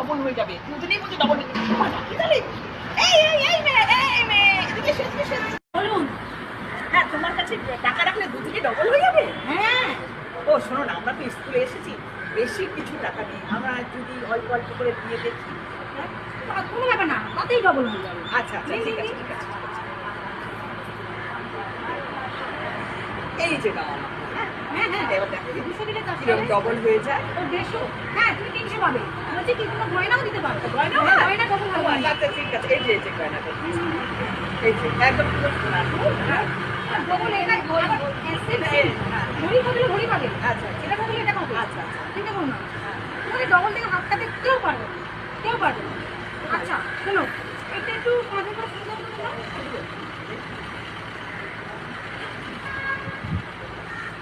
Double হয়ে যাবে। দুজনেই বলছে ডবল হয়ে যাবে। এই এই এই মেয়ে এই মেয়ে। এদিকে এসো, এদিকে এসো। বলুন। হ্যাঁ তোমার কাছে টাকা রাখলে দুজনে ডবল হয়ে যাবে? হ্যাঁ। ও শোনো না আমরা তো স্কুলে এসেছি। বেশি কিছু টাকা নেই। আমরা যদি অল্প অল্প করে দিয়ে দেখি। হ্যাঁ? কোনো ব্যাপার না তাতেই ডবল হয়ে যাবে। আচ্ছা আচ্ছা ঠিক আছে ঠিক আছে এই যে আমার, হ্যাঁ হ্যাঁ হ্যাঁ দুশো দিলে ডবল হয়ে যায়? ও দেড়শো। হ্যাঁ তুমি তিনশো পাবে। বলছি কি কোনো গয়নাও দিতে পারবে? গয়না হ্যাঁ, গয়না কত ভালো আচ্ছা ঠিক আছে। এই যে এই যে গয়নাটা। এই যে একদম হ্যাঁ? ডবল এটা হ্যাঁ, হ্যাঁ। ঘড়ি বদলে ঘড়ি পাবে? আচ্ছা এটা বদলে এটা পাবে আচ্ছা আচ্ছা। চিন্তা করো না তোমাদের ডবল থেকে হাত কাটে কেউ পারবে। কেউ পারবে। আচ্ছা শোনো এটা একটু মাঝে করে সুন্দর করে দাও।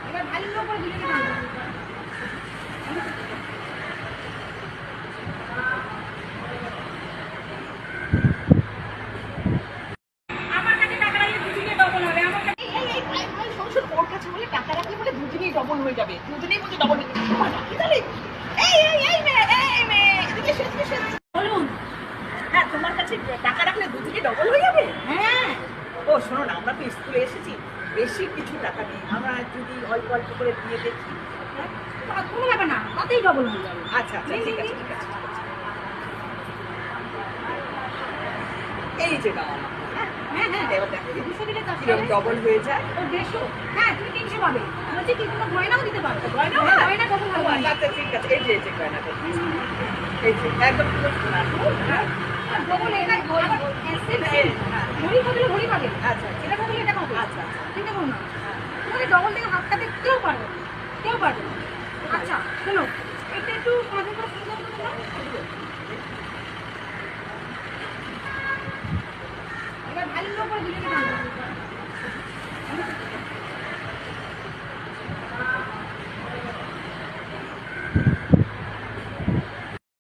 এবার ভালো করে দিলে কি হবে? আমার কাছে টাকা রাখলে দুদিনে ডবল হবে আমার কাছে এই, এই, এই, ভাই, ভাই, শোন, শোন, ওর কাছে বলে টাকা রাখলে বলে দুজনেই ডবল হয়ে যাবে দুজনেই বলছে ডবল হয়ে যাবে। মা, কি জানি? এই এই এই মেয়ে এই মেয়ে এদিকে এসো, এদিকে বলুন। হ্যাঁ তোমার কাছে টাকা রাখলে দুজনে ডবল হয়ে যাবে? হ্যাঁ। ও শোনো না আমরা তো স্কুলে এসেছি বেশি কিছু টাকা নেই আমরা যদি অল্প অল্প করে দিয়ে দেখি হ্যাঁ? কোনো ব্যাপার না তাতেই ডবল হয়ে যাবে আচ্ছা আচ্ছা ঠিক আছে ঠিক আছে এই যে হ্যাঁ হ্যাঁ হ্যাঁ দুশো দিলে। ডবল হয়ে যায় ও দেড়শো হ্যাঁ তুমি তিনশো পাবে বলছি কি কোনো গয়নাও দিতে পারবে গয়না হ্যাঁ, গয়না কত ভালো আচ্ছা ঠিক আছে এই যে এই যে গয়নাটা এই যে একদম পুরো হ্যাঁ ডবল এটা আবার সেম হ্যাঁ, সেম হ্যাঁ। ঘড়ি বদলে ঘড়ি পাবে আচ্ছা এটা বদলে এটা পাবে আচ্ছা আচ্ছা চিন্তা করো না ডবল থেকে হাত কাটে কেউ পারবে। কেউ পারবে আচ্ছা শোনো এটা একটু মাঝে